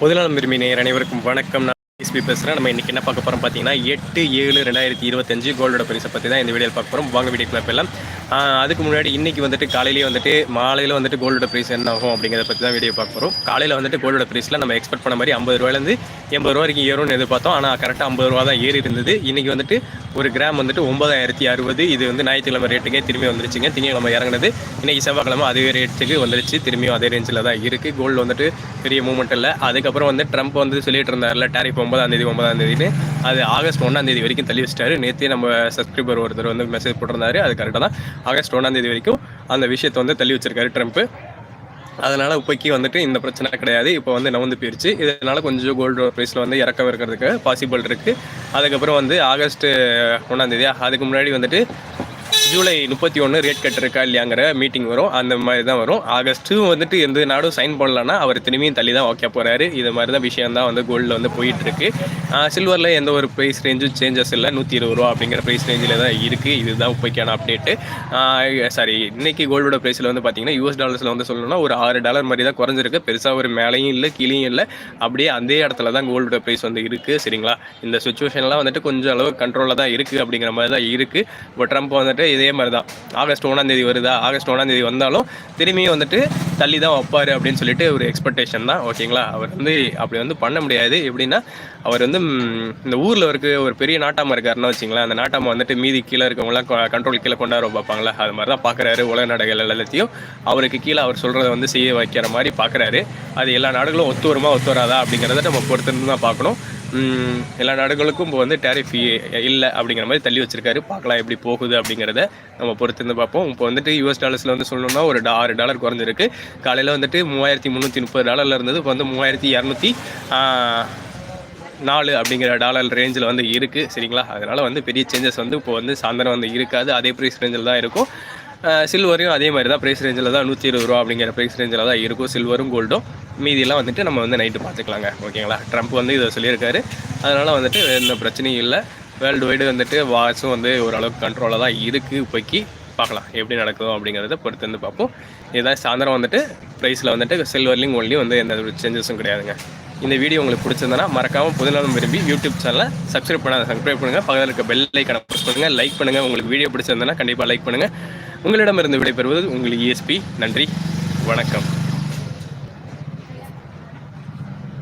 முதலாம் விரும்பி நேர் அனைவருக்கும் வணக்கம். நான் எஸ்பி பேசுகிறேன் நம்ம இன்றைக்கி என்ன பார்க்க போகிறோம் பார்த்தீங்கன்னா எட்டு ஏழு ரெண்டாயிரத்தி இருபத்தஞ்சு கோல்டோட பரிசை பற்றி தான் இந்த வீடியோவில் பார்க்க போகிறோம் வாங்க வீடியோ கிளப் எல்லாம். அதுக்கு முன்னாடி இன்றைக்கி வந்துட்டு காலையிலேயே வந்துட்டு மாலையில் வந்துட்டு கோல்டோட ப்ரைஸ் என்ன ஆகும் அப்படிங்கிறத பற்றி தான் வீடியோ பார்க்க போகிறோம் காலையில் வந்துட்டு கோல்டோட ப்ரைஸில் நம்ம எக்ஸ்பெக்ட் பண்ண மாதிரி ஐம்பது ரூபாயிலேருந்து எண்பது ரூபா வரைக்கும் ஏறும்னு எதிர்பார்த்தோம். ஆனால் கரெக்டாக ஐம்பது ரூபா தான் ஏறி இருந்தது. இன்றைக்கி வந்துட்டு ஒரு கிராம் வந்துட்டு ஒன்பதாயிரத்தி அறுபது. இது வந்து ஞாயிற்றுக்கிழமை ரேட்டுக்கே திரும்பி வந்துருச்சுங்க. திங்கக்கிழமை இறங்குனது. இன்றைக்கி செவ்வாய்க்கிழமை அதே ரேட்டுக்கு வந்துருச்சு. திரும்பியும் அதே ரேஞ்சில் தான் இருக்குது கோல்டு வந்துட்டு பெரிய மூவ்மெண்ட் இல்லை. அதுக்கப்புறம் வந்து ட்ரம்ப் வந்து சொல்லிட்டு இருந்தார்ல டேரிஃப் ஒன்பதாம் தேதி ஒன்பதாம் தேதினு அது ஆகஸ்ட் ஒன்றாம் தேதி வரைக்கும் தள்ளி வச்சிட்டாரு. நேற்றே நம்ம சப்ஸ்கிரைபர் ஒருத்தர் வந்து மெசேஜ் போட்டிருந்தாரு. அது கரெக்டாக தான். ஆகஸ்ட் ஒன்றாம் தேதி வரைக்கும் அந்த விஷயத்தை வந்து தள்ளி வச்சிருக்காரு ட்ரம்ப்பு அதனால் இப்போக்கி வந்துட்டு இந்த பிரச்சனை கிடையாது. இப்போ வந்து நவந்து போயிருச்சு. இதனால் கொஞ்சம் கோல்டு ப்ரைஸில் வந்து இறக்கம் இருக்கிறதுக்கு பாசிபிள் இருக்குது அதுக்கப்புறம் வந்து ஆகஸ்ட் ஒன்றாந்தேதியா அதுக்கு முன்னாடி வந்துட்டு ஜூலை முப்பத்தி ஒன்று ரேட் கட் இருக்கா இல்லையாங்கிற மீட்டிங் வரும். அந்த மாதிரி தான் வரும். ஆகஸ்ட்டும் வந்துட்டு எந்த நாடும் சைன் பண்ணலன்னா அவர் திரும்பியும் தள்ளி தான் ஓகே போகிறாரு இது மாதிரி தான் விஷயம் தான் வந்து கோல்டில் வந்து போயிட்டு இருக்கு சில்வரில் எந்த ஒரு ப்ரைஸ் ரேஞ்சும் சேஞ்சஸ் இல்லை. நூற்றி இருபது ரூபா அப்படிங்கிற ப்ரைஸ் ரேஞ்சில் தான் இருக்குது இதுதான் இப்போக்கான அப்டேட்டு சாரி இன்னைக்கு கோல்டோட ப்ரைஸில் வந்து பார்த்தீங்கன்னா யூஎஸ் டாலர்ஸில் வந்து சொல்லணும்னா ஒரு ஆறு டாலர் மாதிரி தான் குறைஞ்சிருக்கு. பெருசாக ஒரு மேலேயும் இல்லை கீழேயும் இல்லை. அப்படியே அதே இடத்துல தான் கோல்டோட ப்ரைஸ் வந்து இருக்குது சரிங்களா? இந்த சுச்சுவேஷன்லாம் வந்துட்டு கொஞ்சம் அளவு கண்ட்ரோலில் தான் இருக்குது அப்படிங்கிற மாதிரி தான் இருக்குது இப்போ ட்ரம்ப் வந்துட்டு இதே மாதிரி தான் ஆகஸ்ட் ஒன்றாம் தேதி வருதா? ஆகஸ்ட் ஒன்றாம் தேதி வந்தாலும் திரும்பியும் வந்துட்டு தள்ளி தான் வைப்பார் அப்படின்னு சொல்லிட்டு ஒரு எக்ஸ்பெக்டேஷன் தான். ஓகேங்களா அவர் வந்து அப்படி வந்து பண்ண முடியாது. எப்படின்னா அவர் வந்து இந்த ஊரில் இருக்க ஒரு பெரிய நாட்டாமல் இருக்காருன்னு வச்சிங்களேன். அந்த நாட்டாமல் வந்துட்டு மீதி கீழே இருக்கவங்களாம் கண்ட்ரோல் கீழே கொண்டாட பார்ப்பாங்களா? அது மாதிரி தான் பார்க்குறாரு. உலக நாடுகள் எல்லாத்தையும் அவருக்கு கீழே அவர் சொல்கிறத வந்து செய்ய வைக்கிற மாதிரி பார்க்குறாரு. அது எல்லா நாடுகளும் ஒத்து வருமா ஒத்து வராதா அப்படிங்கிறத நம்ம பொறுத்திருந்து தான் பார்க்கணும். எல்லா நாடுகளுக்கும் இப்போ வந்து டேரிஃப் இல்லை அப்படிங்கிற மாதிரி தள்ளி வச்சிருக்காரு. பார்க்கலாம் எப்படி போகுது அப்படிங்கிறத நம்ம பொறுத்திருந்து பார்ப்போம். இப்போ வந்துட்டு யூஎஸ் டாலர்ஸில் வந்து சொல்லணும்னா ஒரு ஆறு டாலர் குறைஞ்சிருக்கு. காலையில் வந்துட்டு மூவாயிரத்தி முந்நூற்றி முப்பது டாலரில் இருந்தது. இப்போ வந்து மூவாயிரத்தி இரநூத்தி நாலு அப்படிங்கிற டாலர் ரேஞ்சில் வந்து இருக்குது சரிங்களா? அதனால் வந்து பெரிய சேஞ்சஸ் வந்து இப்போ வந்து சாயந்தரம் வந்து இருக்காது. அதே ப்ரைஸ் ரேஞ்சில் தான் இருக்கும். சில்வரையும் அதே மாதிரி தான். ப்ரைஸ் ரேஞ்சில் தான் நூற்றி இருபது ரூபா அப்படிங்கிற ப்ரைஸ் ரேஞ்சில் தான் இருக்கும். சில்வரும் கோல்டும் மீதியெல்லாம் வந்துட்டு நம்ம வந்து நைட்டு பார்த்துக்கலாங்க. ஓகேங்களா? ட்ரம்ப் வந்து இதை சொல்லியிருக்காரு. அதனால் வந்துட்டு எந்த பிரச்சனையும் இல்லை. வேர்ல்டு வைடு வந்துட்டு வாட்சும் வந்து ஓரளவுக்கு கண்ட்ரோலாக தான் இருக்குது இப்போக்கி பார்க்கலாம். எப்படி நடக்கும் அப்படிங்கிறத பொறுத்து வந்து பார்ப்போம். இதுதான் சாயந்தரம் வந்துட்டு ப்ரைஸில் வந்துட்டு சில்வர்லையும் கோல்ட்லையும் வந்து எந்த ஒரு சேஞ்சஸும் கிடையாதுங்க. இந்த வீடியோ உங்களுக்கு பிடிச்சிருந்தனா மறக்காமல் புதுநலம் விரும்பி யூடியூப் சேனலை சப்ஸ்கிரைப் பண்ணாத சப்ஸ்கிரைப் பண்ணுங்கள் பக்கத்தில் இருக்க பெல் ஐக்கனை ப்ரெஸ் பண்ணுங்கள் லைக் பண்ணுங்கள் உங்களுக்கு வீடியோ பிடிச்சிருந்தனா கண்டிப்பாக லைக் பண்ணுங்கள் உங்களிடமிருந்து விடைபெறுவது உங்களுக்கு இஎஸ்பி நன்றி. வணக்கம்.